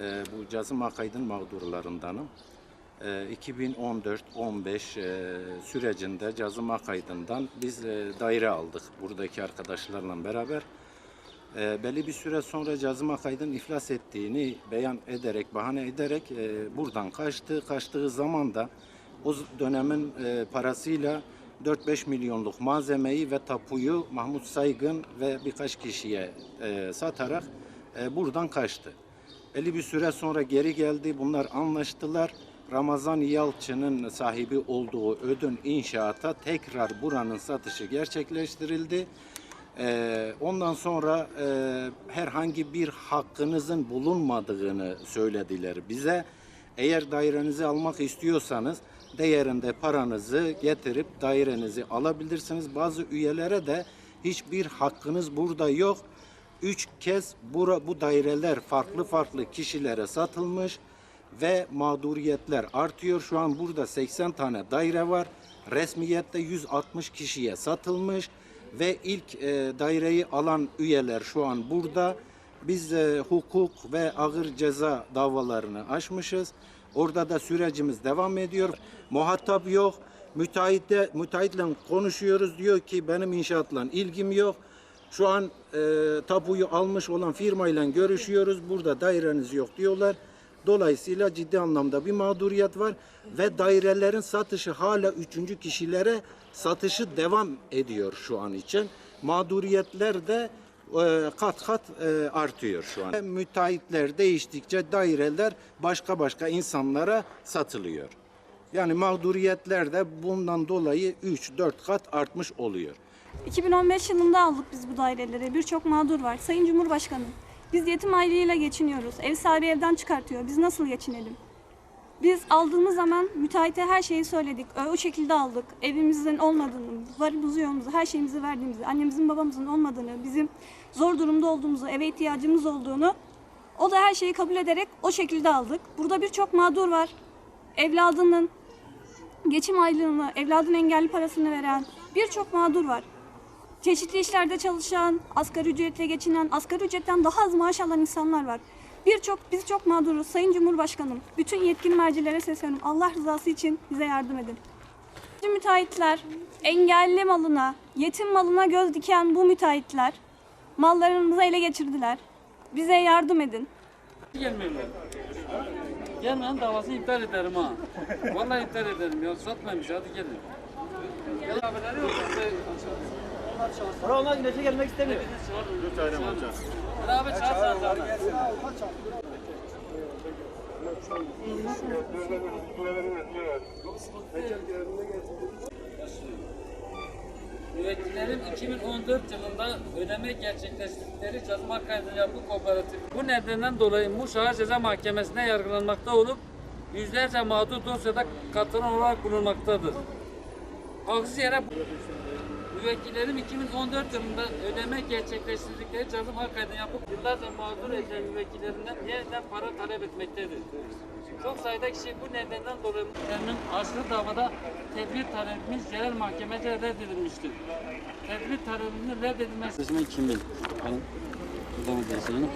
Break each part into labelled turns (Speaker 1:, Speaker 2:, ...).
Speaker 1: Ee, bu Cazım Akaydın mağdurlarındanım. Ee, 2014-15 e, sürecinde Cazım Akaydın'dan biz e, daire aldık buradaki arkadaşlarla beraber. Ee, belli bir süre sonra Cazım Akaydın iflas ettiğini beyan ederek, bahane ederek e, buradan kaçtı. Kaçtığı zaman da o dönemin e, parasıyla 4-5 milyonluk malzemeyi ve tapuyu Mahmut Saygın ve birkaç kişiye e, satarak e, buradan kaçtı. Belli bir süre sonra geri geldi. Bunlar anlaştılar. Ramazan Yalçın'ın sahibi olduğu Ödün İnşaat'a tekrar buranın satışı gerçekleştirildi. Ee, ondan sonra e, herhangi bir hakkınızın bulunmadığını söylediler bize. Eğer dairenizi almak istiyorsanız değerinde paranızı getirip dairenizi alabilirsiniz. Bazı üyelere de hiçbir hakkınız burada yok. Üç kez bura, bu daireler farklı farklı kişilere satılmış ve mağduriyetler artıyor. Şu an burada 80 tane daire var. Resmiyette 160 kişiye satılmış ve ilk e, daireyi alan üyeler şu an burada. Biz e, hukuk ve ağır ceza davalarını açmışız. Orada da sürecimiz devam ediyor. Muhatap yok. Müteahhitle, müteahhitle konuşuyoruz. Diyor ki benim inşaatla ilgim yok. Şu an e, tapuyu almış olan firmayla görüşüyoruz. Burada daireniz yok diyorlar. Dolayısıyla ciddi anlamda bir mağduriyet var ve dairelerin satışı hala üçüncü kişilere satışı devam ediyor şu an için. Mağduriyetler de e, kat kat e, artıyor şu an. Müteahhitler değiştikçe daireler başka başka insanlara satılıyor. Yani mağduriyetler de bundan dolayı 3-4 kat artmış oluyor.
Speaker 2: 2015 yılında aldık biz bu daireleri. Birçok mağdur var. Sayın Cumhurbaşkanım, biz yetim aylığıyla geçiniyoruz. Ev sahibi evden çıkartıyor. Biz nasıl geçinelim? Biz aldığımız zaman müteahhite her şeyi söyledik. O şekilde aldık. Evimizin olmadığını, varımızı yoğumuzu, her şeyimizi verdiğimizi, annemizin babamızın olmadığını, bizim zor durumda olduğumuzu, eve ihtiyacımız olduğunu o da her şeyi kabul ederek o şekilde aldık. Burada birçok mağdur var. Evladının geçim aylığını, evladın engelli parasını veren birçok mağdur var. Çeşitli işlerde çalışan, asgari ücretle geçinen, asgari ücretten daha az maaş alan insanlar var. Birçok, biz çok mağduruz. Sayın Cumhurbaşkanım, bütün yetkili mercilere sesleniyorum. Allah rızası için bize yardım edin. Bütün müteahhitler, engelli malına, yetim malına göz diken bu müteahhitler mallarımızı ele geçirdiler. Bize yardım edin.
Speaker 3: Gelmiyorlar. Gelmeyen davasını iptal ederim ha. Vallahi iptal ederim ya. Satmayın bir şey hadi gelin. Ya haberleri yok.
Speaker 4: Para onlar güneşe gelmek istemiyor.
Speaker 3: Beraber çağırsana. Müvekkillerin 2014 yılında ödeme gerçekleştirdikleri cazma kaydı yapı kooperatif. Bu nedenden dolayı Muş Ağır Ceza Mahkemesi'ne yargılanmakta olup yüzlerce mağdur dosyada katılan olarak bulunmaktadır. Haksız yere müvekkillerim 2014 yılında ödeme gerçekleştirdikleri cazım hak yapıp yıllarca mağdur edilen müvekkillerinden yeniden para talep etmektedir. Çok sayıda kişi bu nedenden dolayı muhtemelen açtığı davada tedbir talebimiz yerel mahkemece reddedilmiştir. Tedbir talebimizin reddedilmesi... Sözleşme kimin? Bakalım. Buradan bakalım.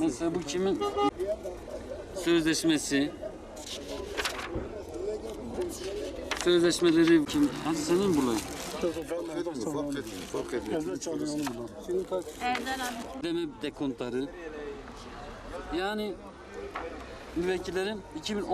Speaker 3: Mesela bu kimin? Sözleşmesi. Sözleşmeleri kim? Hadi senin bulayım. Ödeme dekontları. Yani müvekkillerin 2010